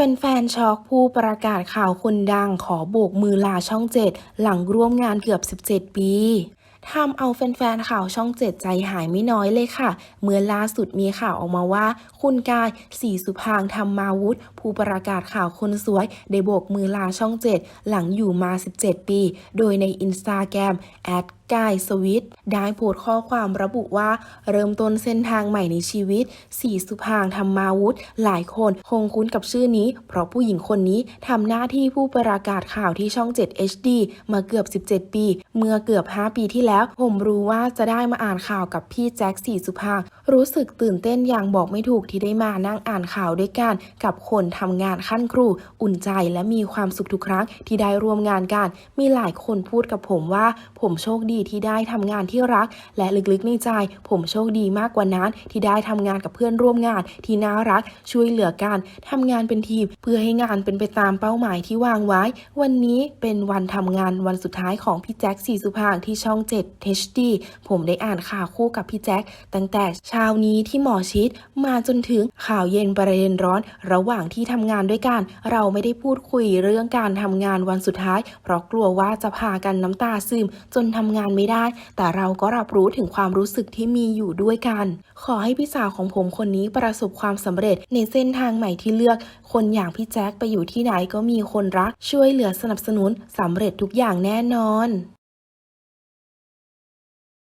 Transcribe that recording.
แฟนๆช็อกผู้ประกาศข่าวคนดังขอโบกมือลาช่องเจ็ดหลังร่วมงานเกือบ 17 ปี ทำเอาแฟนๆข่าวช่องเจ็ดใจหายไม่น้อยเลยค่ะ เมื่อล่าสุดมีข่าวออกมาว่า คุณกายศรีสุพางธรรมาวุฒิผู้ประกาศข่าวคนสวย ได้โบกมือลาช่องเจ็ดหลังอยู่มา 17 ปี โดยในอินสตาแกรมแอดกายสวิตได้โพสต์ข้อความระบุว่า เริ่มต้นเส้นทางใหม่ในชีวิตศรีสุพางธรรมาวุฒิหลายคนคงคุ้นกับชื่อนี้ เพราะผู้หญิงคนนี้ทำหน้าที่ผู้ประกาศข่าวที่ช่อง 7 HD มาเกือบ 17 ปี เมื่อเกือบ 5 ปีที่แล้วผมรู้ว่าจะได้มาอ่านข่าวกับพี่แจ็คสีสุภารู้สึกตื่นเต้นอย่างบอกไม่ถูกที่ได้มานั่งอ่านข่าวด้วยกัน กับคนทำงานขั้นครู อุ่นใจและมีความสุขทุกครั้งที่ได้ร่วมงานกัน มีหลายคนพูดกับผมว่า ผมโชคดีที่ได้ทำงานที่รัก และลึกๆในใจ ผมโชคดีมากกว่านั้นที่ได้ทำงานกับเพื่อนร่วมงาน ที่น่ารัก ช่วยเหลือกันทำงานเป็นทีม เพื่อให้งานเป็นไปตามเป้าหมายที่วางไว้ วันนี้เป็นวันทำงานวันสุดท้ายของพี่แจ็คสีสุพางที่ช่องเจ7 HD ผมได้อ่านข่าวคู่กับพี่แจ็คตั้งแต่เช้านี้ที่หมอชิดมาจนถึงข่าวเย็นประเด็นร้อน ระหว่างที่ทำงานด้วยกัน เราไม่ได้พูดคุยเรื่องการทำงานวันสุดท้าย เพราะกลัวว่าจะพากันน้ำตาซึมจนทำงานไม่ได้ แต่เราก็รับรู้ถึงความรู้สึกที่มีอยู่ด้วยกัน ขอให้พี่สาวของผมคนนี้ประสบความสำเร็จในเส้นทางใหม่ที่เลือก คนอย่างพี่แจ็คไปอยู่ที่ไหนก็มีคนรัก ช่วยเหลือสนับสนุนสำเร็จทุกอย่างแน่นอน